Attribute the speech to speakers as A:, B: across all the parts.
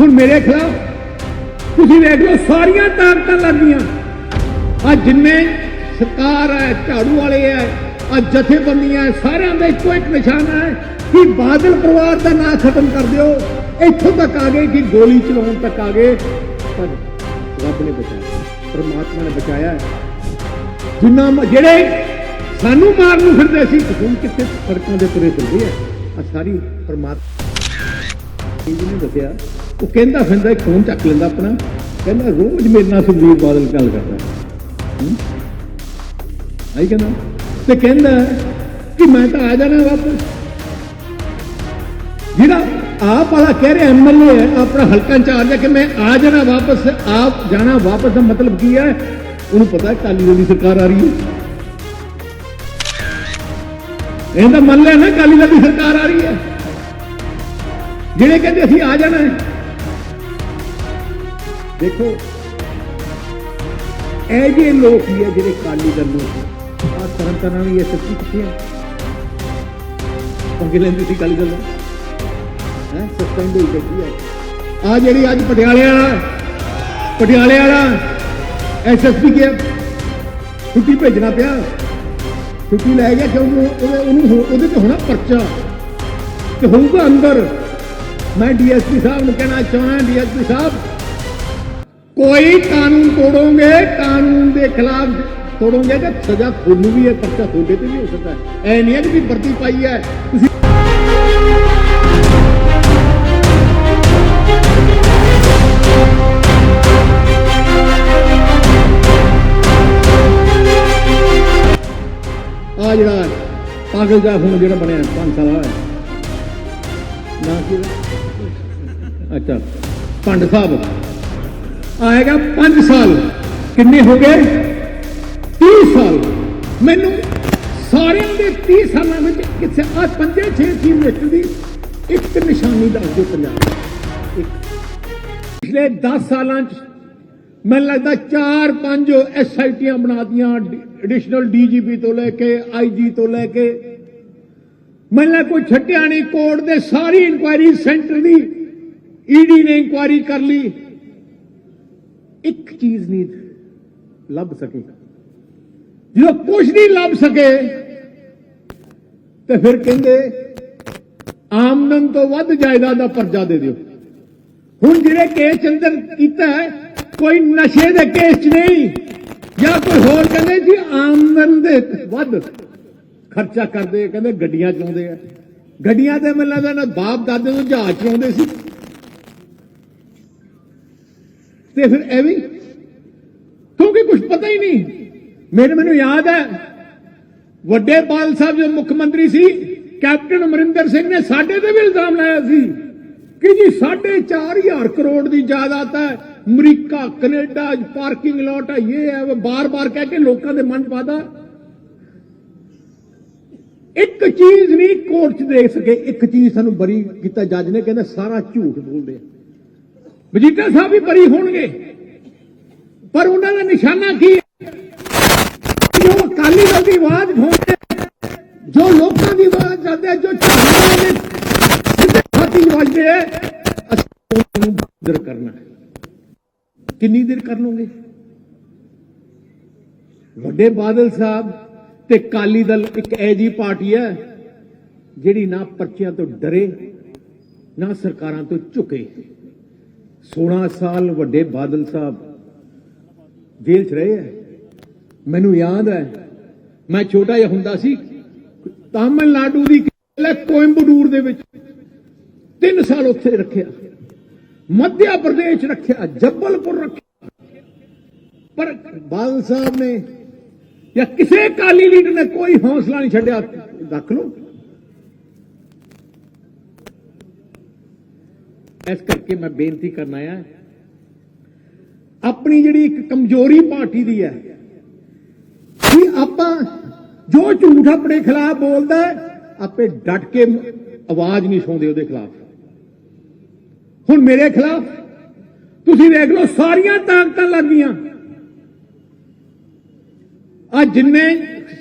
A: ਹੁਣ ਮੇਰੇ ਖਿਲਾਫ ਤੁਸੀਂ ਵੇਖ ਲਓ ਸਾਰੀਆਂ ਤਾਕਤਾਂ ਲੱਗੀਆਂ ਆ ਜਿੰਨੇ ਸਰਕਾਰ ਹੈ ਝਾੜੂ ਵਾਲੇ ਹੈ ਆ ਜਥੇਬੰਦੀਆਂ ਹੈ, ਸਾਰਿਆਂ ਦਾ ਇੱਕੋ ਇੱਕ ਨਿਸ਼ਾਨਾ ਹੈ ਕਿ ਬਾਦਲ ਪਰਿਵਾਰ ਦਾ ਨਾਂ ਖਤਮ ਕਰ ਦਿਓ। ਇੱਥੋਂ ਤੱਕ ਆ ਗਏ ਕਿ ਗੋਲੀ ਚਲਾਉਣ ਤੱਕ ਆ ਗਏ। ਪਰ ਰੱਬ ਨੇ ਬਚਾਇਆ ਪਰਮਾਤਮਾ ਨੇ ਬਚਾਇਆ ਜਿੰਨਾ ਜਿਹੜੇ ਸਾਨੂੰ ਮਾਰਨ ਨੂੰ ਫਿਰਦੇ ਸੀ ਹੁਣ ਕਿੱਥੇ ਸੜਕਾਂ ਦੇ ਤੁਰੇ ਫਿਰਦੇ ਆ। ਆ ਸਾਰੀ ਪਰਮਾਤਮਾ ਇਹ ਜਿਹਨੇ ਦੱਸਿਆ, ਉਹ ਕਹਿੰਦਾ ਫਿਰਦਾ ਇੱਕ ਫੋਨ ਚੱਕ ਲੈਂਦਾ ਆਪਣਾ, ਕਹਿੰਦਾ ਰੋਜ਼ ਮੇਰੇ ਨਾਲ ਸੁਖਬੀਰ ਬਾਦਲ ਗੱਲ ਕਰਦਾ। ਆਈ ਕਹਿੰਦਾ। ਤੇ ਕਹਿੰਦਾ ਕਿ ਮੈਂ ਤਾਂ ਆ ਜਾਣਾ ਵਾਪਸ। ਜਿਹੜਾ ਆਪ ਵਾਲਾ ਕਹਿ ਰਿਹਾ ਐਮਐਲਏ ਹੈ, ਆਪਣਾ ਹਲਕਾ ਇੰਚਾਰਜ ਹੈ ਕਿ ਮੈਂ ਆ ਜਾਣਾ ਵਾਪਸ, ਆਪ ਜਾਣਾ ਵਾਪਸ ਦਾ ਮਤਲਬ ਕੀ ਹੈ? ਉਹਨੂੰ ਪਤਾ ਹੈ ਕਾਲੀ ਦਲ ਦੀ ਸਰਕਾਰ ਆ ਰਹੀ ਹੈ। ਇਹਦਾ ਮੰਨ ਲਿਆ ਨਾ ਕਾਲੀ ਦਲ ਦੀ ਸਰਕਾਰ ਆ ਰਹੀ ਹੈ। ਜਿਹੜੇ ਕਹਿੰਦੇ ਅਸੀਂ ਆ ਜਾਣਾ ਹੈ। ਦੇਖੋ, ਇਹ ਜਿਹੇ ਲੋਕ ਹੀ ਆ ਜਿਹੜੇ ਕਾਲੀ ਦਲ ਨੂੰ ਆ ਤਰਨ ਤਰਨ ਵੀ ਇਹ ਸੱਚੀ ਕਿੱਥੇ ਆ? ਪੰਗੇ ਲੈਂਦੇ ਸੀ ਕਾਲੀ ਦਲ। ਨਾਲ ਹੈ ਸਸਪੈਂਡ ਹੋਈ ਬੈਠੀ ਆ? ਆ ਜਿਹੜੀ ਅੱਜ ਪਟਿਆਲੇ ਵਾਲਾ ਪਟਿਆਲੇ ਵਾਲਾ ਐਸਐਸਪੀ ਗਿਆ ਛੁੱਟੀ ਭੇਜਣਾ ਪਿਆ। ਛੁੱਟੀ ਲੈ ਗਿਆ ਕਿਉਂਕਿ ਉਹਦੇ ਉਹਨੂੰ ਉਹਦੇ ਤੇ ਹੋਣਾ ਪਰਚਾ। ਤੇ ਹੋਊਗਾ ਅੰਦਰ। ਮੈਂ ਡੀਐਸਪੀ ਸਾਹਿਬ ਨੂੰ ਕਹਿਣਾ ਚਾਹੁੰਦਾ ਡੀਐਸਪੀ ਸਾਹਿਬ ਕੋਈ ਕਾਨੂੰਨ ਤੋੜੋਗੇ ਕਾਨੂੰਨ ਦੇ ਖਿਲਾਫ ਤੋੜੋਗੇ ਤਾਂ ਸਜ਼ਾ ਤੁਹਾਨੂੰ ਵੀ ਹੈ ਪਰਚਾ ਤੁਹਾਡੇ ਤੇ ਵੀ ਹੋ ਸਕਦਾ ਹੈ ਐ ਨਹੀਂ ਹੈ ਕਿ ਵੀ ਵਰਦੀ ਪਾਈ ਹੈ ਤੁਸੀਂ ਆ ਜਿਹੜਾ ਪਾਗਲ ਦਾ ਹੁਣ ਜਿਹੜਾ ਬਣਿਆ 5 ਸਾਲ ਹੋਇਆ। ਨਾ ਕੀ ਉਹਦਾ? ਅੱਛਾ, ਪੰਡ ਸਾਹਿਬ, ਆਏਗਾ 5 ਸਾਲ। ਕਿੰਨੇ ਹੋ ਗਏ? 30 ਸਾਲ। ਮੈਨੂੰ ਸਾਰਿਆਂ ਦੇ 30 ਸਾਲਾਂ ਵਿੱਚ ਕਿਸੇ ਆ ਪੰਜੇ 6 ਸੀਮੇਟ ਦੀ ਇੱਕ ਨਿਸ਼ਾਨੀ ਦੱਸ ਦਿਓ ਪੰਜਾਬ ਦੀ। ਇੱਕ। ਪਿਛਲੇ 10 ਸਾਲਾਂ ਚ ਮੈਨੂੰ ਲੱਗਦਾ 4 5 ਐਸਆਈਟੀਆਂ ਬਣਾਤੀਆਂ ਐਡੀਸ਼ਨਲ ਡੀਜੀਪੀ ਤੋਂ ਲੈ ਕੇ ਆਈਜੀ ਤੋਂ ਲੈ ਕੇ। ਮੈਨੂੰ ਲੱਗਦਾ ਕੋਈ ਛੱਡਿਆ ਨਹੀਂ, ਕੋਰਟ ਦੇ ਸਾਰੀ ਇਨਕੁਆਇਰੀ ਸੈਂਟਰ ਦੀ ਈਡੀ ਨੇ ਇਨਕੁਆਇਰੀ ਕਰ ਲਈ ਇੱਕ ਚੀਜ਼ ਨਹੀਂ ਲੱਭ ਸਕੇ ਜਦੋਂ ਕੁਝ ਨਹੀਂ ਲੱਭ ਸਕੇ ਤੇ ਫਿਰ ਕਹਿੰਦੇ ਆਮਦਨ ਤੋਂ ਵੱਧ ਜਾਇਦਾਦ ਦਾ ਪਰਚਾ ਦੇ ਦਿਓ ਹੁਣ ਜਿਹੜੇ ਕੇਸ ਅੰਦਰ ਕੀਤਾ ਕੋਈ ਨਸ਼ੇ ਦੇ ਕੇਸ 'ਚ ਨਹੀਂ ਜਾਂ ਕੋਈ ਹੋਰ ਕਹਿੰਦੇ ਜੀ ਆਮਦਨ ਦੇ ਵੱਧ ਖਰਚਾ ਕਰਦੇ ਕਹਿੰਦੇ ਗੱਡੀਆਂ ਚਲਾਉਂਦੇ ਆ ਗੱਡੀਆਂ ਤੇ ਮੈਨੂੰ ਲੱਗਦਾ ਨਾ ਬਾਪ ਦਾਦੇ ਨੂੰ ਜਹਾਜ਼ ਚਲਾਉਂਦੇ ਸੀ ਤੇ ਫਿਰ ਇਹ ਵੀ ਕਿਉਂਕਿ ਕੁਝ ਪਤਾ ਹੀ ਨਹੀਂ। ਮੇਰੇ ਮੈਨੂੰ ਯਾਦ ਹੈ, ਵੱਡੇ ਬਾਲ ਸਾਹਿਬ ਜੋ ਮੁੱਖ ਮੰਤਰੀ ਸੀ, ਕੈਪਟਨ ਅਮਰਿੰਦਰ ਸਿੰਘ ਨੇ ਸਾਡੇ ਤੇ ਵੀ ਇਲਜ਼ਾਮ ਲਾਇਆ ਸੀ ਕਿ ਜੀ 4.5000 ਕਰੋੜ ਦੀ ਜਾਇਦਾਦ ਹੈ। ਅਮਰੀਕਾ, ਕੈਨੇਡਾ, ਪਾਰਕਿੰਗ ਲੋਟ ਹੈ, ਇਹ ਹੈ ਬਾਰ-ਬਾਰ ਕਹਿ ਕੇ ਲੋਕਾਂ ਦੇ ਮਨ 'ਚ ਪਾਦਾ। ਇੱਕ ਚੀਜ਼ ਨਹੀਂ, ਕੋਰਟ 'ਚ ਦੇਖ ਸਕੇ, ਇੱਕ ਚੀਜ਼ ਸਾਨੂੰ ਬਰੀ ਕੀਤਾ, ਜੱਜ ਨੇ ਕਹਿੰਦਾ ਸਾਰਾ ਝੂਠ ਬੋਲਦੇ ਆ। ਮਜੀਠਾ ਸਾਹਿਬ ਵੀ ਬਰੀ ਹੋਣਗੇ। ਪਰ ਉਹਨਾਂ ਦਾ ਨਿਸ਼ਾਨਾ ਕੀ ਹੈ? ਜੋ ਅਕਾਲੀ ਦਲ ਦੀ ਆਵਾਜ਼ ਉਠਾਉਂਦੇ ਜੋ ਲੋਕਾਂ ਦੀ ਆਵਾਜ਼ ਜਾਂਦੇ ਜੋ ਝਾੜੂ ਦੇ ਸਿੱਧੇ ਖਾਤੀ ਵੱਜਦੇ ਆ ਅਸੀਂ ਉਹਨਾਂ ਦਰ ਕਰਨਾ ਹੈ। ਕਿੰਨੀ ਦੇਰ ਕਰ ਲਓਗੇ? ਵੱਡੇ ਬਾਦਲ ਸਾਹਿਬ ਤੇ ਕਾਲੀ ਦਲ ਇੱਕ ਐਜੀ ਪਾਰਟੀ ਹੈ, ਜਿਹੜੀ ਨਾ ਪਰਚਿਆਂ ਤੋਂ ਡਰੇ, ਨਾ ਸਰਕਾਰਾਂ ਤੋਂ ਝੁਕੇ। 16 ਸਾਲ ਵੱਡੇ ਬਾਦਲ ਸਾਹਿਬ ਜੇਲ੍ਹ 'ਚ ਰਹੇ ਹੈ ਮੈਨੂੰ ਯਾਦ ਹੈ, ਮੈਂ ਛੋਟਾ ਜਿਹਾ ਹੁੰਦਾ ਸੀ, ਤਾਮਿਲਨਾਡੂ ਦੀ ਕਿਲੇ ਕੋਇੰਬਟੂਰ ਦੇ ਵਿੱਚ 3 ਸਾਲ ਉੱਥੇ ਰੱਖਿਆ, ਮੱਧ ਪ੍ਰਦੇਸ਼ ਰੱਖਿਆ, ਜੱਬਲਪੁਰ ਰੱਖਿਆ। ਪਰ ਬਾਦਲ ਸਾਹਿਬ ਨੇ ਜਾਂ ਕਿਸੇ ਕਾਲੀ ਲੀਡਰ ਨੇ ਕੋਈ ਹੌਸਲਾ ਨਹੀਂ ਛੱਡਿਆ, ਰੱਖ ਲਓ। ਇਸ ਕਰਕੇ ਮੈਂ ਬੇਨਤੀ ਕਰਨਾ ਆ ਆਪਣੀ ਜਿਹੜੀ ਇੱਕ ਕਮਜ਼ੋਰੀ ਪਾਰਟੀ ਦੀ ਹੈ ਕਿ ਆਪਾਂ ਜੋ ਝੂਠ ਆਪਣੇ ਖਿਲਾਫ ਬੋਲਦਾ ਆਪੇ ਡਟ ਕੇ ਆਵਾਜ਼ ਨਹੀਂ ਸੁਣਦੇ ਉਹਦੇ ਖਿਲਾਫ। ਹੁਣ ਮੇਰੇ ਖਿਲਾਫ ਤੁਸੀਂ ਵੇਖ ਲਓ ਸਾਰੀਆਂ ਤਾਕਤਾਂ ਲੱਗੀਆਂ ਆ ਜਿੰਨੇ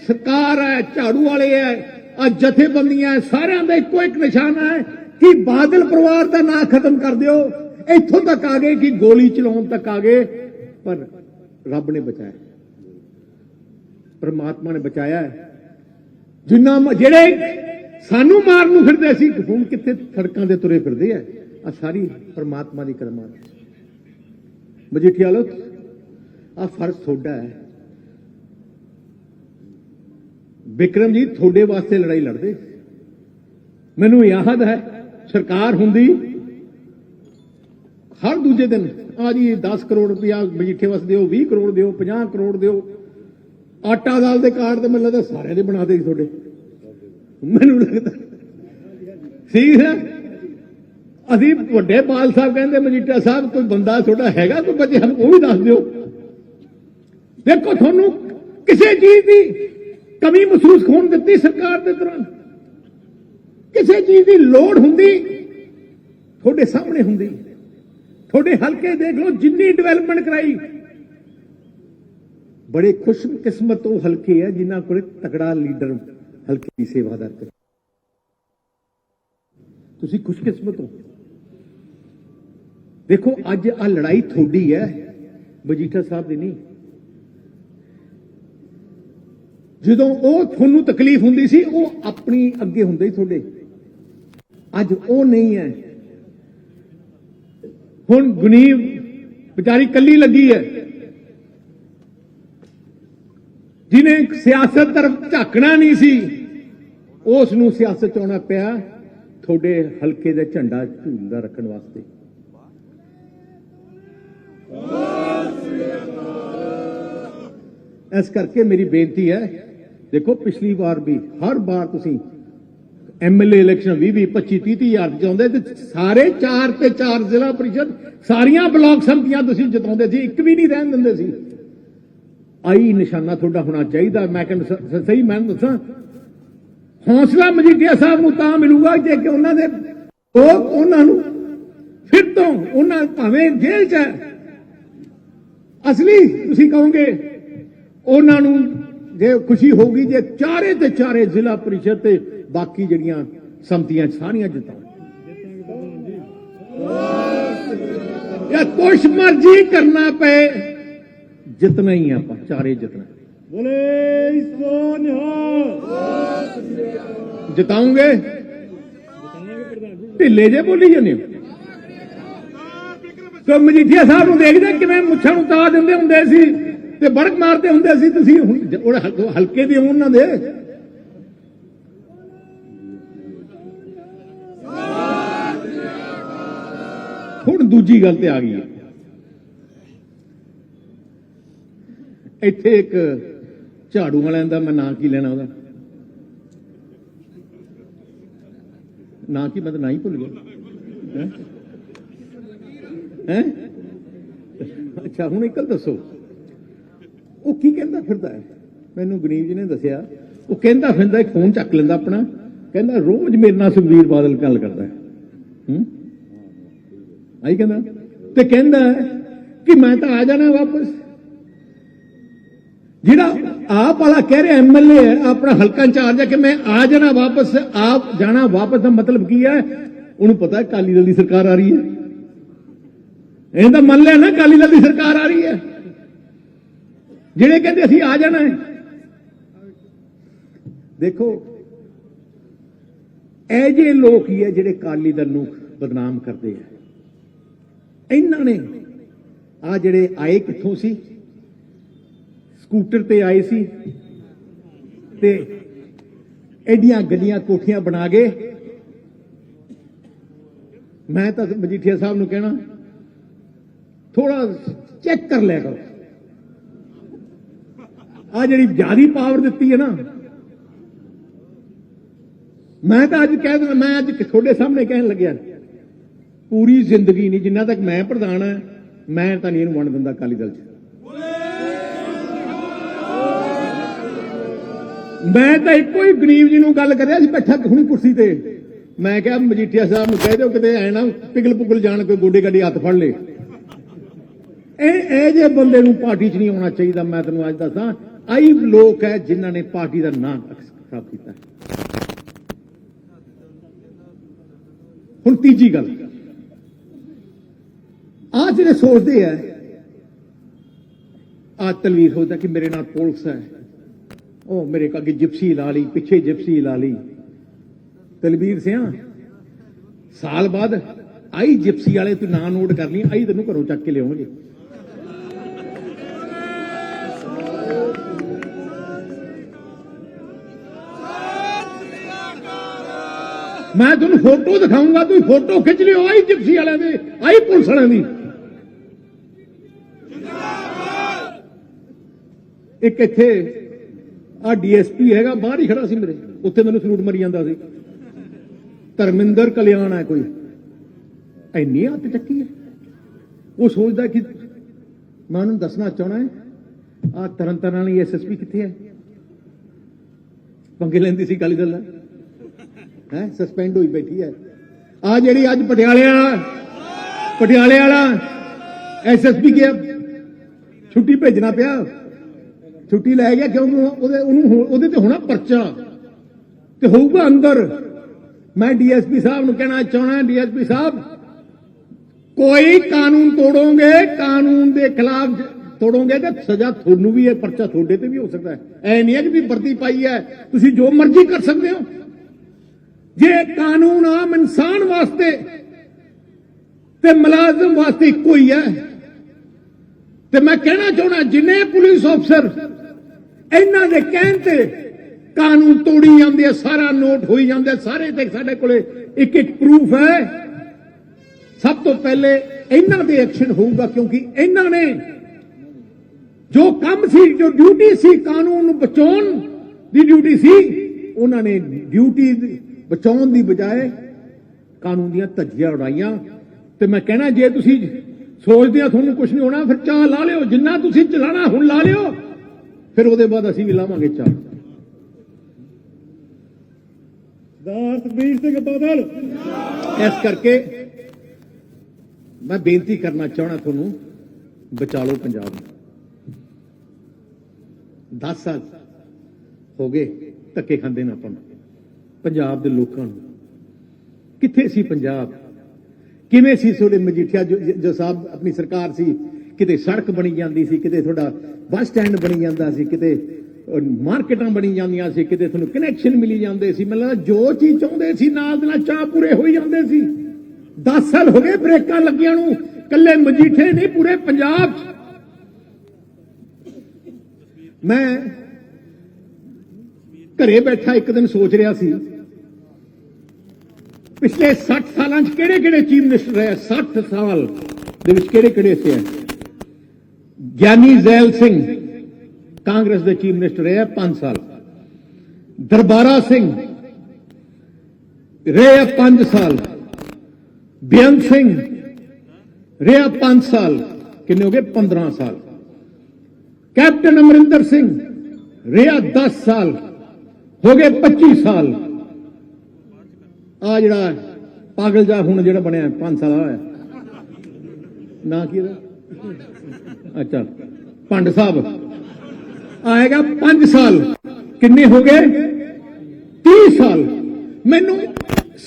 A: ਸਰਕਾਰ ਹੈ ਝਾੜੂ ਵਾਲੇ ਹੈ ਆ ਜਥੇਬੰਦੀਆਂ ਹੈ, ਸਾਰਿਆਂ ਦਾ ਇੱਕੋ ਇੱਕ ਨਿਸ਼ਾਨਾ ਹੈ ਕਿ ਬਾਦਲ ਪਰਿਵਾਰ ਦਾ ਨਾਂ ਖਤਮ ਕਰ ਦਿਓ। ਇੱਥੋਂ ਤੱਕ ਆ ਗਏ ਕਿ ਗੋਲੀ ਚਲਾਉਣ ਤੱਕ ਆ ਗਏ, ਪਰ ਰੱਬ ਨੇ ਬਚਾਇਆ। ਪਰਮਾਤਮਾ ਨੇ ਬਚਾਇਆ ਜਿੰਨਾ ਜਿਹੜੇ ਸਾਨੂੰ ਮਾਰਨ ਨੂੰ ਫਿਰਦੇ ਸੀ, ਹੁਣ ਕਿੱਥੇ ਸੜਕਾਂ ਦੇ ਤੁਰੇ ਫਿਰਦੇ ਆ? ਆ ਸਾਰੀ ਪਰਮਾਤਮਾ ਦੀ ਕਰਮਾਂ ਮਜੀਠੀਆ ਲੋ ਆ ਫਰਜ਼ ਤੁਹਾਡਾ ਹੈ। ਵਿਕਰਮ ਜੀ ਤੁਹਾਡੇ ਵਾਸਤੇ ਲੜਾਈ ਲੜਦੇ। ਮੈਨੂੰ ਯਾਦ ਹੈ ਸਰਕਾਰ ਹੁੰਦੀ, ਹਰ ਦੂਜੇ ਦਿਨ, ਆ ਜੀ 10 ਕਰੋੜ ਰੁਪਇਆ ਮਜੀਠੇ ਵਾਸਤੇ ਦਿਓ 20 ਕਰੋੜ ਦਿਓ 50 ਕਰੋੜ ਦਿਓ। ਆਟਾ ਦਾਲ ਦੇ ਕਾਰਡ ਤੇ ਮੈਨੂੰ ਲੱਗਦਾ ਸਾਰਿਆਂ ਦੇ ਬਣਾ ਦੇ ਤੁਹਾਡੇ। ਮੈਨੂੰ ਲੱਗਦਾ। ਠੀਕ ਹੈ ਅਸੀਂ ਵੱਡੇ ਪਾਲ ਸਾਹਿਬ ਕਹਿੰਦੇ, ਮਜੀਠਾ ਸਾਹਿਬ, ਕੋਈ ਬੰਦਾ ਤੁਹਾਡਾ ਹੈਗਾ, ਕੋਈ ਬੱਚੇ ਹਨ ਉਹ ਵੀ ਦੱਸ ਦਿਓ। ਦੇਖੋ ਤੁਹਾਨੂੰ ਕਿਸੇ ਚੀਜ਼ ਦੀ ਕਮੀ ਮਹਿਸੂਸ ਹੋਣ ਦਿੱਤੀ ਸਰਕਾਰ ਦੇ ਦੌਰਾਨ। ਕਿਸੇ ਚੀਜ਼ ਦੀ ਲੋੜ ਹੁੰਦੀ, ਤੁਹਾਡੇ ਸਾਹਮਣੇ ਹੁੰਦੀ। ਤੁਹਾਡੇ ਹਲਕੇ ਦੇਖ ਲਓ, ਜਿੰਨੀ ਡਿਵੈਲਪਮੈਂਟ ਕਰਾਈ। ਬੜੇ ਖੁਸ਼ਕਿਸਮਤ ਉਹ ਹਲਕੇ ਆ, ਜਿਨ੍ਹਾਂ ਕੋਲ ਤਕੜਾ ਲੀਡਰ ਹਲਕੇ ਦੀ ਸੇਵਾਦਾਰ ਕਰ ਤੁਸੀਂ ਖੁਸ਼ਕਿਸਮਤ ਹੋ। ਦੇਖੋ, ਅੱਜ ਆ ਲੜਾਈ ਤੁਹਾਡੀ ਹੈ, ਮਜੀਠਾ ਸਾਹਿਬ ਦੀ ਨਹੀਂ। ਜਦੋਂ ਉਹ ਤੁਹਾਨੂੰ ਤਕਲੀਫ ਹੁੰਦੀ ਸੀ, ਉਹ ਆਪਣੀ ਅੱਗੇ ਹੁੰਦੇ ਸੀ ਤੁਹਾਡੇ। ਅੱਜ ਉਹ ਨਹੀਂ ਹੈ। ਹੁਣ ਗੁਨੀਬ ਵਿਚਾਰੀ ਕੱਲੀ ਲੱਗੀ ਹੈ। ਜਿਹਨੇ ਸਿਆਸਤ ਤਰਫ ਝਾਕਣਾ ਨਹੀਂ ਸੀ, ਉਸ ਨੂੰ ਸਿਆਸਤ ਚ ਆਉਣਾ ਪਿਆ ਤੁਹਾਡੇ ਹਲਕੇ ਦਾ ਝੰਡਾ ਝੂਲਦਾ ਰੱਖਣ ਵਾਸਤੇ। ਇਸ ਕਰਕੇ ਮੇਰੀ ਬੇਨਤੀ ਹੈ, ਦੇਖੋ ਪਿਛਲੀ ਵਾਰ ਵੀ, ਹਰ ਵਾਰ ਤੁਸੀਂ ਐਮਐਲਏ ਇਲੈਕਸ਼ਨ 20 20 25 30 ਹਜ਼ਾਰ ਜਿਤਾਉਂਦੇ ਤੇ ਸਾਰੇ ਚਾਰ ਤੇ ਚਾਰ ਜ਼ਿਲ੍ਹਾ ਪਰਿਸ਼ਦ ਸਾਰੀਆਂ ਬਲਾਕ ਸੰਮਤੀਆਂ ਤੁਸੀਂ ਜਿਤਾਉਂਦੇ ਸੀ, ਇੱਕ ਵੀ ਨਹੀਂ ਰਹਿਣ ਦਿੰਦੇ ਸੀ। ਆਈ ਨਿਸ਼ਾਨਾ ਤੁਹਾਡਾ ਹੋਣਾ ਚਾਹੀਦਾ। ਮੈਂ ਕਹਿੰਦਾ ਸਹੀ ਮੈਂ ਦੱਸਾਂ। ਹੌਸਲਾ ਮਜੀਠੀਆ ਸਾਹਿਬ ਨੂੰ ਤਾਂ ਮਿਲੂਗਾ ਜੇ ਕਿ ਉਹਨਾਂ ਦੇ ਲੋਕ ਉਹਨਾਂ ਨੂੰ ਫਿਰ ਤੋਂ ਉਹਨਾਂ ਭਾਵੇਂ ਜੇਲ੍ਹ 'ਚ ਅਸਲੀ ਤੁਸੀਂ ਕਹੋਗੇ, ਉਹਨਾਂ ਨੂੰ ਜੇ ਖੁਸ਼ੀ ਹੋਊਗੀ ਜੇ ਚਾਰੇ ਤੇ ਚਾਰੇ ਜ਼ਿਲ੍ਹਾ ਪਰਿਸ਼ਦ ਤੇ ਬਾਕੀ ਜਿਹੜੀਆਂ ਸੰਮਤੀਆਂ ਸਾਰੀਆਂ ਜਿਤਾਉਣ ਜਾਂ ਕੁਛ ਮਰਜ਼ੀ ਕਰਨਾ ਪਏ ਜਿਤਨਾ ਹੀ ਆਪਾਂ ਚਾਰੇ ਜਿਤਨਾ
B: ਬੋਲੇ ਸੋਨਿਹਾ
A: ਜਿਤਾਉਂਗੇ? ਢਿੱਲੇ ਜੇ ਬੋਲੀ ਜਾਂਦੇ ਹੋ। ਮਜੀਠੀਆ ਸਾਹਿਬ ਨੂੰ ਦੇਖਦੇ ਕਿਵੇਂ ਮੁੱਛਾਂ ਨੂੰ ਤਾ ਦਿੰਦੇ ਹੁੰਦੇ ਸੀ ਤੇ ਬੜਕ ਮਾਰਦੇ ਹੁੰਦੇ ਸੀ ਤੁਸੀਂ ਹੁਣ ਹਲਕੇ ਦੇ ਉਹਨਾਂ ਦੇ। ਹੁਣ ਦੂਜੀ ਗੱਲ ਤੇ ਆ ਗਈ ਇੱਥੇ ਇੱਕ ਝਾੜੂ ਵਾਲਿਆਂ ਦਾ ਮੈਂ ਨਾਂ ਕੀ ਲੈਣਾ ਉਹਦਾ? ਨਾਂ ਕੀ ਮੈਂ ਤਾਂ ਨਾਂ ਹੀ ਭੁੱਲ ਗਿਆ। ਹੈ? ਅੱਛਾ, ਹੁਣ ਇੱਕ ਗੱਲ ਦੱਸੋ। ਉਹ ਕੀ ਕਹਿੰਦਾ ਫਿਰਦਾ ਹੈ? ਮੈਨੂੰ ਗਨੀਵ ਜੀ ਨੇ ਦੱਸਿਆ, ਉਹ ਕਹਿੰਦਾ ਫਿਰਦਾ, ਇੱਕ ਫੋਨ ਚੱਕ ਲੈਂਦਾ ਆਪਣਾ। ਕਹਿੰਦਾ, ਰੋਜ਼ ਮੇਰੇ ਨਾਲ ਸੁਖਬੀਰ ਬਾਦਲ ਗੱਲ ਕਰਦਾ ਹੈ। ਹੂੰ? ਆਈ ਕਹਿੰਦਾ, ਤੇ ਕਹਿੰਦਾ ਕਿ ਮੈਂ ਤਾਂ ਆ ਜਾਣਾ ਵਾਪਸ। ਜਿਹੜਾ ਆਪ ਵਾਲਾ ਕਹਿ ਰਿਹਾ ਐਮਐਲਏ ਹੈ, ਆਪਣਾ ਹਲਕਾ ਇੰਚਾਰਜ ਹੈ ਕਿ ਮੈਂ ਆ ਜਾਣਾ ਵਾਪਸ, ਆਪ ਜਾਣਾ ਵਾਪਸ ਦਾ ਮਤਲਬ ਕੀ ਹੈ? ਉਹਨੂੰ ਪਤਾ ਹੈ ਕਾਲੀ ਦਲ ਦੀ ਸਰਕਾਰ ਆ ਰਹੀ ਹੈ। ਇਹਦਾ ਮੰਨ ਲਿਆ ਨਾ ਕਾਲੀ ਦਲ ਦੀ ਸਰਕਾਰ ਆ ਰਹੀ ਹੈ। ਜਿਹੜੇ ਕਹਿੰਦੇ ਅਸੀਂ ਆ ਜਾਣਾ ਹੈ। ਦੇਖੋ, ਇਹ ਜੇ ਲੋਕ ਹੀ ਹੈ ਜਿਹੜੇ ਕਾਲੀ ਦਲ ਨੂੰ ਬਦਨਾਮ ਕਰਦੇ ਆ। ਇਹਨਾਂ ਨੇ ਆ ਜਿਹੜੇ ਆਏ ਕਿੱਥੋਂ ਸੀ? ਸਕੂਟਰ ਤੇ ਆਏ ਸੀ ਤੇ ਐਡੀਆਂ ਗੱਡੀਆਂ ਕੋਠੀਆਂ ਬਣਾ ਗਏ ਮੈਂ ਤਾਂ ਮਜੀਠੀਆ ਸਾਹਿਬ ਨੂੰ ਕਹਿਣਾ ਥੋੜਾ ਚੈੱਕ ਕਰ ਲਿਆ ਕਰੋ। ਆ ਜਿਹੜੀ ਜਿਆਦੀ ਪਾਵਰ ਦਿੱਤੀ ਹੈ ਨਾ, ਮੈਂ ਤਾਂ ਅੱਜ ਕਹਿ ਦਿੰਦਾ, ਮੈਂ ਅੱਜ ਤੁਹਾਡੇ ਸਾਹਮਣੇ ਕਹਿਣ ਲੱਗਿਆ। ਪੂਰੀ ਜ਼ਿੰਦਗੀ ਨਹੀਂ, ਜਿੰਨਾ ਤੱਕ ਮੈਂ ਪ੍ਰਧਾਨ ਹਾਂ, ਮੈਂ ਤਾਂ ਨਹੀਂ ਇਹਨੂੰ ਵੰਡ ਦਿੰਦਾ ਅਕਾਲੀ ਦਲ 'ਚ। ਮੈਂ ਤਾਂ ਇੱਕੋ ਹੀ ਗਰੀਬ ਜੀ ਨੂੰ ਗੱਲ ਕਰਿਆ ਸੀ ਬੈਠਾ ਹੁਣੀ ਕੁਰਸੀ ਤੇ। ਮੈਂ ਕਿਹਾ ਮਜੀਠੀਆ ਸਾਹਿਬ ਨੂੰ ਕਹਿ ਦਿਓ ਕਿਤੇ ਐ ਨਾ ਪਿਗਲ ਪੁਗਲ ਜਾਣ ਕੋਈ ਗੋਡੇ ਗੱਡੀ ਹੱਥ ਫੜ ਲੇ। ਇਹ ਇਹ ਜੇ ਬੰਦੇ ਨੂੰ ਪਾਰਟੀ 'ਚ ਨਹੀਂ ਆਉਣਾ ਚਾਹੀਦਾ, ਮੈਂ ਤੈਨੂੰ ਅੱਜ ਦੱਸਾਂ। ਆਈ ਲੋਕ ਹੈ ਜਿਨ੍ਹਾਂ ਨੇ ਪਾਰਟੀ ਦਾ ਨਾਂ ਖਰਾਬ ਕੀਤਾ। ਹੁਣ ਤੀਜੀ ਗੱਲ। ਆ ਜਿਹੜੇ ਸੋਚਦੇ ਆ ਆ ਤਲਵੀਰ ਹੋਦਾ ਕਿ ਮੇਰੇ ਨਾਲ ਪੁਲਿਸ ਹੈ। ਉਹ ਮੇਰੇ ਅੱਗੇ ਜਿਪਸੀ ਲਾ ਲਈ, ਪਿੱਛੇ ਜਿਪਸੀ ਲਾ ਲਈ। ਤਲਵੀਰ ਸਿਆ, ਸਾਲ ਬਾਅਦ ਆਈ ਜਿਪਸੀ ਵਾਲੇ, ਤੂੰ ਨਾਂ ਨੋਟ ਕਰ ਲਈ, ਆਈ ਤੈਨੂੰ ਘਰੋਂ ਚੱਕ ਕੇ ਲਿਆਉਣਗੇ ਮੈਂ ਤੁਹਾਨੂੰ ਫੋਟੋ ਦਿਖਾਉਂਗਾ ਤੁਸੀਂ ਫੋਟੋ ਖਿੱਚ ਲਿਓ, ਆਈ ਜਿਪਸੀ ਵਾਲਿਆਂ ਦੇ, ਆਈ ਪੁਲਿਸ ਵਾਲਿਆਂ ਦੀ। ਇੱਕ ਇੱਥੇ ਆ ਡੀਐਸਪੀ ਹੈਗਾ, ਬਾਹਰ ਹੀ ਖੜਾ ਸੀ ਮੇਰੇ। ਉੱਥੇ ਮੈਨੂੰ ਸਲੂਟ ਮਰੀ ਜਾਂਦਾ ਸੀ। ਧਰਮਿੰਦਰ ਕਲਿਆਣ ਹੈ ਕੋਈ। ਇੰਨੀ ਹੱਥ ਚੱਕੀ ਹੈ। ਉਹ ਸੋਚਦਾ ਕਿ ਮੈਂ ਉਹਨੂੰ ਦੱਸਣਾ ਚਾਹਣਾ ਹੈ ਆ ਤਰਨ ਤਾਰਨ ਵਾਲੀ ਐਸਐਸਪੀ ਕਿੱਥੇ ਹੈ? ਪੰਗੇ ਲੈਂਦੀ ਸੀ ਗੱਲ ਦਲ ਹੈ ਸਸਪੈਂਡ ਹੋਈ ਬੈਠੀ ਹੈ। ਆ ਜਿਹੜੀ ਅੱਜ ਪਟਿਆਲੇ ਵਾਲਾ ਪਟਿਆਲੇ ਵਾਲਾ ਐਸਐਸਪੀ ਗਿਆ, ਛੁੱਟੀ ਭੇਜਣਾ ਪਿਆ। ਛੁੱਟੀ ਲੈ ਗਿਆ ਕਿਉਂਕਿ ਉਹ- ਉਹਦੇ ਉਹਨੂੰ ਉਹਦੇ ਤੇ ਹੋਣਾ ਪਰਚਾ। ਤੇ ਹੋਊਗਾ ਅੰਦਰ। ਮੈਂ ਡੀਐਸਪੀ ਸਾਹਿਬ ਨੂੰ ਕਹਿਣਾ ਚਾਹਣਾ ਡੀਐਸਪੀ ਸਾਹਿਬ, ਕੋਈ ਕਾਨੂੰਨ ਤੋੜੋਗੇ, ਕਾਨੂੰਨ ਦੇ ਖਿਲਾਫ ਤੋੜੋਗੇ ਤੇ ਸਜ਼ਾ ਤੁਹਾਨੂੰ ਵੀ ਹੈ, ਪਰਚਾ ਤੁਹਾਡੇ ਤੇ ਵੀ ਹੋ ਸਕਦਾ ਹੈ। ਐ ਨਹੀਂ ਹੈ ਕਿ ਵੀ ਵਰਦੀ ਪਾਈ ਹੈ। ਤੁਸੀਂ ਜੋ ਮਰਜ਼ੀ ਕਰ ਸਕਦੇ ਹੋ। ਜੇ ਕਾਨੂੰਨ ਆਮ ਇਨਸਾਨ ਵਾਸਤੇ ਤੇ ਮੁਲਾਜ਼ਮ ਵਾਸਤੇ ਇੱਕੋ ਹੀ ਹੈ ਤੇ ਮੈਂ ਕਹਿਣਾ ਚਾਹਣਾ ਜਿੰਨੇ ਪੁਲਿਸ ਅਫਸਰ ਇਹਨਾਂ ਦੇ ਕਹਿਣ ਤੇ ਕਾਨੂੰਨ ਤੋੜੀ ਜਾਂਦੇ ਸਾਰਾ ਨੋਟ ਹੋਈ ਜਾਂਦੇ ਸਾਰੇ ਤੇ ਸਾਡੇ ਕੋਲੇ ਇੱਕ ਇੱਕ ਪ੍ਰੂਫ ਹੈ। ਸਭ ਤੋਂ ਪਹਿਲੇ ਇਹਨਾਂ ਦੇ ਐਕਸ਼ਨ ਹੋਊਗਾ, ਕਿਉਂਕਿ ਇਹਨਾਂ ਨੇ ਜੋ ਕੰਮ ਸੀ, ਜੋ ਡਿਊਟੀ ਸੀ ਕਾਨੂੰਨ ਨੂੰ ਬਚਾਉਣ ਦੀ ਡਿਊਟੀ ਸੀ, ਉਹਨਾਂ ਨੇ ਡਿਊਟੀ ਬਚਾਉਣ ਦੀ ਬਜਾਏ ਕਾਨੂੰਨ ਦੀਆਂ ਧੱਜੀਆਂ ਉਡਾਈਆਂ। ਤੇ ਮੈਂ ਕਹਿਣਾ, ਜੇ ਤੁਸੀਂ ਸੋਚਦੇ ਆ ਤੁਹਾਨੂੰ ਕੁਝ ਨਹੀਂ ਹੋਣਾ, ਫਿਰ ਚਾਹ ਲਾ ਲਿਓ, ਜਿੰਨਾ ਤੁਸੀਂ ਚਲਾਣਾ ਹੁਣ ਲਾ ਲਿਓ, ਫਿਰ ਉਹਦੇ ਬਾਅਦ ਅਸੀਂ ਵੀ ਲਾਵਾਂਗੇ ਚਾਹ।
B: ਸਰਦਾਰ ਸੁਖਬੀਰ ਸਿੰਘ ਬਾਦਲ।
A: ਇਸ ਕਰਕੇ ਮੈਂ ਬੇਨਤੀ ਕਰਨਾ ਚਾਹਣਾ ਤੁਹਾਨੂੰ ਬਚਾ ਲਓ ਪੰਜਾਬ ਨੂੰ। 10 ਸਾਲ ਹੋ ਗਏ ਧੱਕੇ ਖਾਂਦੇ ਨੇ ਆਪਾਂ ਨੂੰ, ਪੰਜਾਬ ਦੇ ਲੋਕਾਂ ਨੂੰ। ਕਿੱਥੇ ਸੀ ਪੰਜਾਬ? ਕਿਵੇਂ ਸੀ ਤੁਹਾਡੇ ਮਜੀਠੀਆ ਜੋ ਸਾਹਿਬ ਆਪਣੀ ਸਰਕਾਰ ਸੀ? ਕਿਤੇ ਸੜਕ ਬਣੀ ਜਾਂਦੀ ਸੀ, ਕਿਤੇ ਤੁਹਾਡਾ ਬੱਸ ਸਟੈਂਡ ਬਣੀ ਜਾਂਦਾ ਸੀ, ਕਿਤੇ ਮਾਰਕੀਟਾਂ ਬਣੀ ਜਾਂਦੀਆਂ ਸੀ, ਕਿਤੇ ਤੁਹਾਨੂੰ ਕਨੈਕਸ਼ਨ ਮਿਲੀ ਜਾਂਦੇ ਸੀ। ਮਤਲਬ ਜੋ ਚੀਜ਼ ਚਾਹੁੰਦੇ ਸੀ, ਨਾਲ ਦੇ ਨਾਲ ਚਾਹ ਪੂਰੇ ਹੋਈ ਜਾਂਦੇ ਸੀ। 10 ਸਾਲ ਹੋ ਗਏ ਬ੍ਰੇਕਾਂ ਲੱਗੀਆਂ ਨੂੰ ਕੱਲੇ ਮਜੀਠੇ ਨਹੀਂ, ਪੂਰੇ ਪੰਜਾਬ 'ਚ। ਮੈਂ ਘਰੇ ਬੈਠਾ ਇੱਕ ਦਿਨ ਸੋਚ ਰਿਹਾ ਸੀ ਪਿਛਲੇ 60 ਸਾਲਾਂ 'ਚ ਕਿਹੜੇ ਕਿਹੜੇ ਚੀਫ ਮਿਨਿਸਟਰ ਰਹੇ 60 ਸਾਲ ਦੇ ਵਿੱਚ ਕਿਹੜੇ ਕਿਹੜੇ ਸੇ? ਗਿਆਨੀ ਜ਼ੈਲ ਸਿੰਘ, ਕਾਂਗਰਸ ਦੇ ਚੀਫ ਮਿਨਿਸਟਰ ਰਹੇ 5 ਸਾਲ। ਦਰਬਾਰਾ ਸਿੰਘ ਰਹੇ 5 ਸਾਲ। ਬੇਅੰਤ ਸਿੰਘ ਰਿਹਾ 5 ਸਾਲ। ਕਿੰਨੇ ਹੋ ਗਏ? 15 ਸਾਲ। ਕੈਪਟਨ ਅਮਰਿੰਦਰ ਸਿੰਘ ਰਿਹਾ 10 ਸਾਲ। ਹੋ ਗਏ 25 ਸਾਲ। ਆ ਜਿਹੜਾ ਪਾਗਲ ਜਾ ਹੁਣ ਜਿਹੜਾ ਬਣਿਆ 5 ਸਾਲ ਹੋਇਆ ਨਾ ਕੀ ਇਹਦਾ? ਅੱਛਾ, ਪੰਡ ਸਾਹਿਬ। ਆਏਗਾ 5 ਸਾਲ। ਕਿੰਨੇ ਹੋ ਗਏ? 30 ਸਾਲ। ਮੈਨੂੰ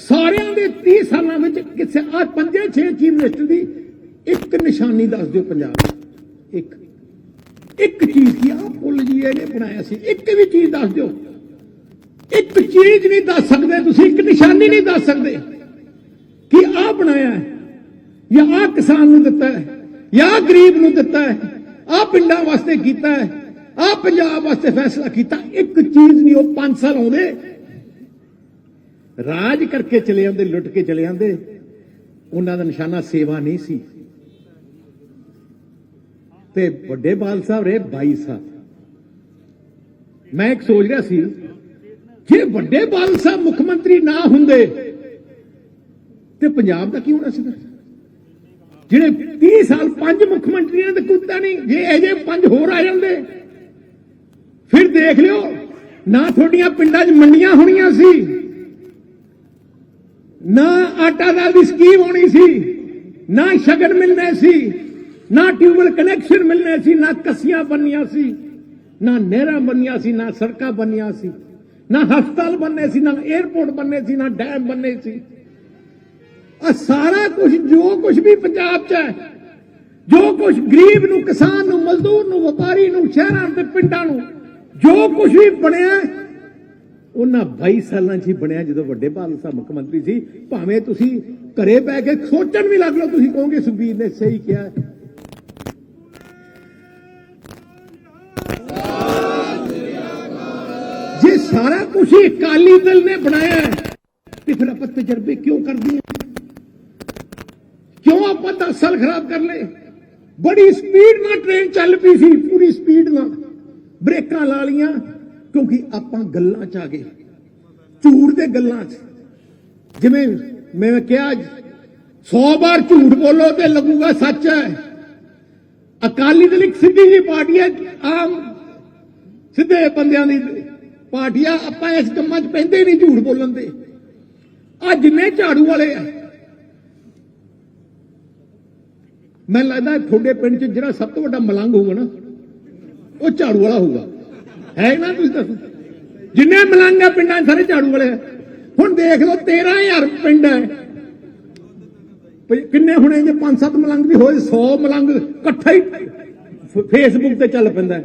A: ਸਾਰਿਆਂ ਦੇ 30 ਸਾਲਾਂ ਵਿੱਚ ਕਿਸੇ ਆ ਪੰਜੇ ਛੇ ਚੀਫ ਮਿਨਿਸਟਰ ਦੀ ਇੱਕ ਨਿਸ਼ਾਨੀ ਦੱਸ ਦਿਓ ਪੰਜਾਬ ਇੱਕ। ਇੱਕ ਚੀਜ਼ ਕੀ ਆ? ਪੁੱਲ ਜੀ ਇਹਨੇ ਬਣਾਇਆ ਸੀ। ਇੱਕ ਵੀ ਚੀਜ਼ ਦੱਸ ਦਿਓ। ਇੱਕ ਚੀਜ਼ ਨਹੀਂ ਦੱਸ ਸਕਦੇ, ਤੁਸੀਂ ਇੱਕ ਨਿਸ਼ਾਨੀ ਨਹੀਂ ਦੱਸ ਸਕਦੇ ਕਿ ਆ ਬਣਾਇਆ ਹੈ, ਜਾਂ ਆ ਕਿਸਾਨ ਨੂੰ ਦਿੱਤਾ ਹੈ, ਜਾਂ ਗਰੀਬ ਨੂੰ ਦਿੱਤਾ ਹੈ ਆ ਪਿੰਡਾਂ ਵਾਸਤੇ ਕੀਤਾ ਹੈ ਆ ਪੰਜਾਬ ਵਾਸਤੇ ਫੈਸਲਾ ਕੀਤਾ। ਇੱਕ ਚੀਜ਼ ਨਹੀਂ, ਉਹ 5 ਸਾਲ ਆਉਂਦੇ। ਰਾਜ ਕਰਕੇ ਚਲੇ ਜਾਂਦੇ ਲੁੱਟ ਕੇ ਚਲੇ ਜਾਂਦੇ ਉਹਨਾਂ ਦਾ ਨਿਸ਼ਾਨਾ ਸੇਵਾ ਨਹੀਂ ਸੀ। ਤੇ ਵੱਡੇ ਬਾਲ ਸਾਹਿਬ ਰਹੇ 22 ਸਾਲ ਮੈਂ ਇੱਕ ਸੋਚ ਰਿਹਾ ਸੀ ਜੇ ਵੱਡੇ ਬਾਦਲ ਸਾਹਿਬ ਮੁੱਖ ਮੰਤਰੀ ਨਾ ਹੁੰਦੇ, ਤੇ ਪੰਜਾਬ ਦਾ ਕੀ ਹੋਣਾ ਸੀ ਜਿਹੜੇ 30 ਸਾਲ ਪੰਜ ਮੁੱਖ ਮੰਤਰੀਆਂ ਦੇ ਕੁੱਤਾ ਨਹੀਂ, ਜੇ ਅਜੇ ਪੰਜ ਹੋਰ ਆ ਜਾਂਦੇ, ਫਿਰ ਦੇਖ ਲਿਓ, ਨਾ ਤੁਹਾਡੀਆਂ ਪਿੰਡਾਂ 'ਚ ਮੰਡੀਆਂ ਹੋਣੀਆਂ ਸੀ, ਨਾ ਆਟਾ ਦਾਲ ਦੀ ਸਕੀਮ ਹੋਣੀ ਸੀ, ਨਾ ਸ਼ਗਨ ਮਿਲਨੇ ਸੀ, ਨਾ ਟਿਊਬਲ ਕਨੈਕਸ਼ਨ ਮਿਲਨੇ ਸੀ, ਨਾ ਕੱਸੀਆਂ ਬੰਨੀਆਂ ਸੀ, ਨਾ ਨਹਿਰਾਂ ਬਣੀਆਂ ਸੀ, ਨਾ ਸੜਕਾਂ ਬਣੀਆਂ ਸੀ। ਨਾ ਹਸਪਤਾਲ ਬੰਨੇ ਸੀ, ਨਾ 에ਅਰਪੋਰਟ ਬੰਨੇ ਸੀ, ਨਾ ਡੈਮ ਬੰਨੇ ਸੀ। ਆ ਸਾਰਾ ਕੁਝ ਜੋ ਕੁਝ ਵੀ ਪੰਜਾਬ 'ਚ ਹੈ, ਜੋ ਕੁਝ ਗਰੀਬ ਨੂੰ, ਕਿਸਾਨ ਨੂੰ, ਮਜ਼ਦੂਰ ਨੂੰ, ਵਪਾਰੀ ਨੂੰ, ਸ਼ਹਿਰਾਂ ਤੇ ਪਿੰਡਾਂ ਨੂੰ, ਜੋ ਕੁਝ ਵੀ ਬਣਿਆ, ਉਹਨਾਂ 22 ਸਾਲਾਂ 'ਚ ਹੀ ਬਣਿਆ ਜਦੋਂ ਵੱਡੇ ਬਾਦਲ ਸਾਹਿਬ ਮੁੱਖ ਮੰਤਰੀ ਸੀ। ਭਾਵੇਂ ਤੁਸੀਂ ਘਰੇ ਬੈ ਕੇ ਸੋਚਣ ਵੀ ਲੱਗ ਲਓ, ਤੁਸੀਂ ਕਹੋਗੇ ਸੁਖਬੀਰ ਨੇ ਸਹੀ ਕਿਹਾ। ਜੇ ਸਾਰਾ ਕੁਝ ਹੀ ਅਕਾਲੀ ਦਲ ਨੇ ਬਣਾਇਆ ਹੈ, ਤੇ ਫਿਰ ਆਪਾਂ ਤਜਰਬੇ ਕਿਉਂ ਕਰਦੇ ਹਾਂ? ਕਿਉਂ ਆਪਾਂ 10 ਸਾਲ ਖਰਾਬ ਕਰ ਲਏ? ਬੜੀ ਸਪੀਡ ਨਾਲ ਟ੍ਰੇਨ ਚੱਲ ਪਈ ਸੀ ਪੂਰੀ ਸਪੀਡ ਨਾਲ। ਬ੍ਰੇਕਾਂ ਲਾ ਲੀਆਂ ਕਿਉਂਕਿ ਆਪਾਂ ਗੱਲਾਂ 'ਚ ਆ ਗਏ। ਝੂਠ ਦੇ ਗੱਲਾਂ 'ਚ। ਜਿਵੇਂ ਮੈਂ ਕਿਹਾ 100 ਵਾਰ ਝੂਠ ਬੋਲੋ ਤੇ ਲੱਗੂਗਾ ਸੱਚ ਹੈ। ਅਕਾਲੀ ਦਲ ਇੱਕ ਸਿੱਧੀ ਜੀ ਪਾਰਟੀ ਹੈ ਆਮ ਸਿੱਧੇ ਬੰਦਿਆਂ ਦੀ ਪਾਰਟੀ ਆਪਾਂ ਇਸ ਕੰਮਾਂ 'ਚ ਪੈਂਦੇ ਨਹੀਂ ਝੂਠ ਬੋਲਣ ਦੇ। ਆ ਜਿੰਨੇ ਝਾੜੂ ਵਾਲੇ ਆ। ਮੈਨੂੰ ਲੱਗਦਾ ਤੁਹਾਡੇ ਪਿੰਡ 'ਚ ਜਿਹੜਾ ਸਭ ਤੋਂ ਵੱਡਾ ਮਲੰਗ ਹੋਊਗਾ ਨਾ, ਉਹ ਝਾੜੂ ਵਾਲਾ ਹੋਊਗਾ। ਹੈ ਨਾ ਤੁਸੀਂ ਦੱਸੋ। ਜਿੰਨੇ ਮਲੰਗ ਆ ਪਿੰਡਾਂ ਸਾਰੇ ਝਾੜੂ ਵਾਲੇ ਆ। ਹੁਣ ਦੇਖ ਲਓ 13000 ਪਿੰਡ ਹੈ ਕਿੰਨੇ ਹੁਣੇ ਜੇ 5-7 ਮਲੰਗ ਵੀ ਹੋਏ 100 ਮਲੰਗ ਇਕੱਠਾ ਹੀ ਫੇਸਬੁੱਕ ਤੇ ਚੱਲ ਪੈਂਦਾ।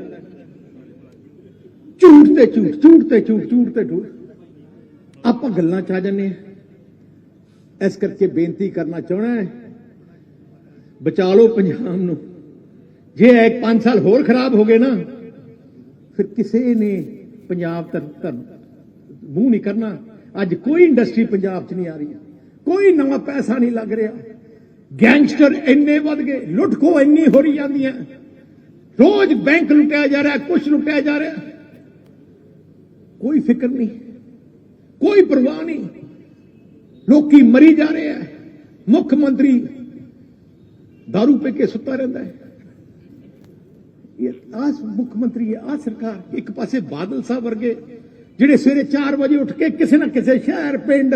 A: ਝੂਠ ਤੇ ਝੂਠ ਝੂਠ ਤੇ ਝੂਠ ਝੂਠ ਤੇ ਝੂਠ। ਆਪਾਂ ਗੱਲਾਂ ਚ ਆ ਜੰਨੇ ਇਸ ਕਰਕੇ ਬੇਨਤੀ ਕਰਨਾ ਚਾਹਣਾ ਹੈ, ਬਚਾ ਲਓ ਪੰਜਾਬ ਨੂੰ। ਜੇ ਇਹ 5 ਸਾਲ ਹੋਰ ਖਰਾਬ ਹੋ ਗਏ ਨਾ, ਫਿਰ ਕਿਸੇ ਨੇ ਪੰਜਾਬ ਤੱਕ ਤੱਕ ਮੂੰਹ ਨਹੀਂ ਕਰਨਾ। ਅੱਜ ਕੋਈ ਇੰਡਸਟਰੀ ਪੰਜਾਬ 'ਚ ਨਹੀਂ ਆ ਰਹੀ। ਕੋਈ ਨਵਾਂ ਪੈਸਾ ਨਹੀਂ ਲੱਗ ਰਿਹਾ। ਗੈਂਗਸਟਰ ਇੰਨੇ ਵੱਧ ਗਏ, ਲੁੱਟ ਖੋ ਇੰਨੀ ਹੋ ਰਹੀ ਜਾਂਦੀਆਂ ਰੋਜ਼ ਬੈਂਕ ਲੁੱਟਿਆ ਜਾ ਰਿਹਾ, ਕੁਛ ਲੁੱਟਿਆ ਜਾ ਰਿਹਾ। ਕੋਈ ਫਿਕਰ ਨਹੀਂ, ਕੋਈ ਪਰਵਾਹ ਨਹੀਂ। ਲੋਕੀ ਮਰੀ ਜਾ ਰਹੇ ਆ। ਮੁੱਖ ਮੰਤਰੀ दारू ਪੀ ਕੇ ਸੁੱਤਾ ਰਹਿੰਦਾ ਹੈ। ਇਹ ਆਸ ਮੁੱਖ ਮੰਤਰੀ ਆ ਸਰਕਾਰ। ਇੱਕ ਪਾਸੇ ਬਾਦਲ ਸਾਹਿਬ ਵਰਗੇ, ਜਿਹੜੇ ਸਵੇਰੇ 4 ਵਜੇ ਉੱਠ ਕੇ ਕਿਸੇ ਨਾ ਕਿਸੇ ਸ਼ਹਿਰ, ਪਿੰਡ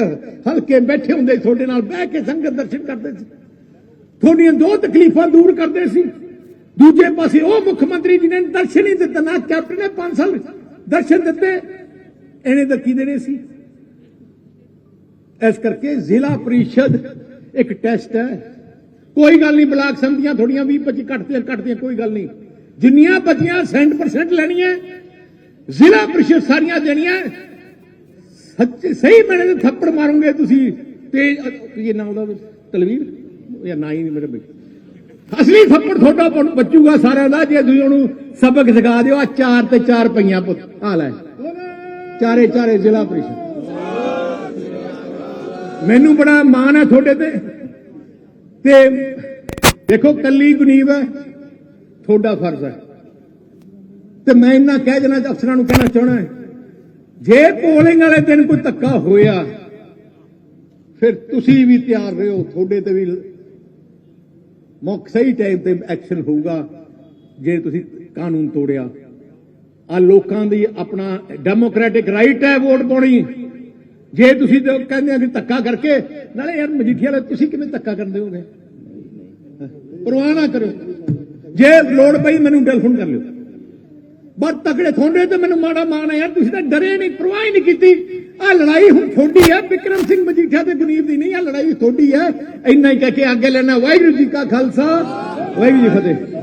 A: ਹਲਕੇ ਬੈਠੇ ਹੁੰਦੇ ਤੁਹਾਡੇ ਨਾਲ ਬਹਿ ਕੇ ਸੰਗਤ ਦਰਸ਼ਨ ਕਰਦੇ ਸੀ। ਤੁਹਾਡੀਆਂ ਦੋ ਤਕਲੀਫਾਂ ਦੂਰ ਕਰਦੇ ਸੀ। ਦੂਜੇ ਪਾਸੇ ਉਹ ਮੁੱਖ ਮੰਤਰੀ ਜਿਹਨੇ ਦਰਸ਼ਨ ਹੀ ਦਿੱਤਾ, ਨਾ ਕੈਪਟਨ ਨੇ 5 ਸਾਲ ਦਰਸ਼ਨ ਦਿੱਤੇ ਇਹਨੇ ਤਾਂ ਕੀ ਦੇਣੇ ਸੀ। ਇਸ ਕਰਕੇ ਜ਼ਿਲ੍ਹਾ ਪ੍ਰੀਸ਼ਦ ਇੱਕ ਟੈਸਟ ਹੈ। ਕੋਈ ਗੱਲ ਨਹੀਂ, ਬਲਾਕ ਸੰਮਤੀਆਂ ਥੋੜੀਆਂ 20 25 ਘਟਦੀਆਂ ਘਟਦੀਆਂ, ਕੋਈ ਗੱਲ ਨਹੀਂ। ਜਿੰਨੀਆਂ ਬਚੀਆਂ 100% ਲੈਣੀਆਂ, ਜ਼ਿਲ੍ਹਾ ਪ੍ਰੀਸ਼ਦ ਸਾਰੀਆਂ ਦੇਣੀਆਂ। ਸੱਚ, ਸਹੀ ਮੈਨੇ ਤੇ ਥੱਪੜ ਮਾਰੋਗੇ ਤੁਸੀਂ। ਤੇ ਇਹ ਨਾਮ ਉਹਦਾ ਤਲਵੀਰ? ਜਾਂ ਨਾ ਹੀ ਨਹੀਂ ਮੇਰੇ ਬਈ ਅਸਲੀ ਥੱਪੜ ਤੁਹਾਡਾ ਬਚੂਗਾ ਸਾਰਿਆਂ ਦਾ, ਜੇ ਤੁਸੀਂ ਉਹਨੂੰ ਸਬਕ ਸਿਖਾ ਦਿਓ ਆ ਚਾਰ ਤੇ ਚਾਰ ਪਈਆਂ ਪੁੱਤ ਆ ਲੈ। ਚਾਰੇ ਚਾਰੇ ਜ਼ਿਲ੍ਹਾ ਪ੍ਰੀਸ਼ਦ। ਮੈਨੂੰ ਬੜਾ ਮਾਣ ਹੈ ਤੁਹਾਡੇ ਤੇ। ਤੇ ਦੇਖੋ, ਕੱਲੀ ਗੁਨੀਬ ਹੈ, ਤੁਹਾਡਾ ਫਰਜ਼ ਹੈ। ਤੇ ਮੈਂ ਇਹਨਾਂ ਕਹਿ ਦੇਣਾ ਅਫਸਰਾਂ ਨੂੰ ਕਹਿਣਾ ਚਾਹਣਾ ਜੇ ਪੋਲਿੰਗ ਵਾਲੇ ਦਿਨ ਕੋਈ ਧੱਕਾ ਹੋਇਆ, ਫਿਰ ਤੁਸੀਂ ਵੀ ਤਿਆਰ ਰਹੋ, ਤੁਹਾਡੇ ਤੇ ਵੀ ਮੁੱਖ ਸਹੀ ਟਾਈਮ ਤੇ ਐਕਸ਼ਨ ਹੋਊਗਾ, ਜੇ ਤੁਸੀਂ ਕਾਨੂੰਨ ਤੋੜਿਆ। ਆ ਲੋਕਾਂ ਦੀ ਆਪਣਾ ਡੈਮੋਕ੍ਰੈਟਿਕ ਰਾਈਟ ਹੈ ਵੋਟ ਪਾਉਣੀ। ਜੇ ਤੁਸੀਂ ਤਾਂ ਕਹਿੰਦੇ ਆ ਕਿ ਧੱਕਾ ਕਰਕੇ, ਨਾਲੇ ਯਾਰ ਮਜੀਠੀਆ ਵਾਲੇ ਤੁਸੀਂ ਕਿਵੇਂ ਧੱਕਾ ਕਰਦੇ ਹੋਗੇ ਪਰਵਾਹ ਨਾ ਕਰੋ ਜੇ ਲੋੜ ਪਈ ਮੈਨੂੰ ਟੈਲੀਫੋਨ ਕਰ ਲਿਓ। ਬਸ ਤਕੜੇ ਥੋੜੇ ਤੇ ਮੈਨੂੰ ਮਾੜਾ ਮਾਣ ਹੈ ਯਾਰ, ਤੁਸੀਂ ਤਾਂ ਡਰੇ ਨਹੀਂ, ਪਰਵਾਹ ਹੀ ਨਹੀਂ ਕੀਤੀ। ਆ ਲੜਾਈ ਹੁਣ ਥੋੜੀ ਹੈ, ਵਿਕਰਮ ਸਿੰਘ ਮਜੀਠੀਆ ਤੇ ਗੁਨੀਬ ਦੀ ਨਹੀਂ ਆ ਲੜਾਈ ਥੋੜੀ ਹੈ। ਇੰਨਾ ਹੀ ਕਹਿ ਕੇ ਅੱਗੇ ਲੈਣਾ, ਵਾਹਿਗੁਰੂ ਜੀ ਕਾ ਖਾਲਸਾ, ਵਾਹਿਗੁਰੂ ਜੀ ਫਤਿਹ।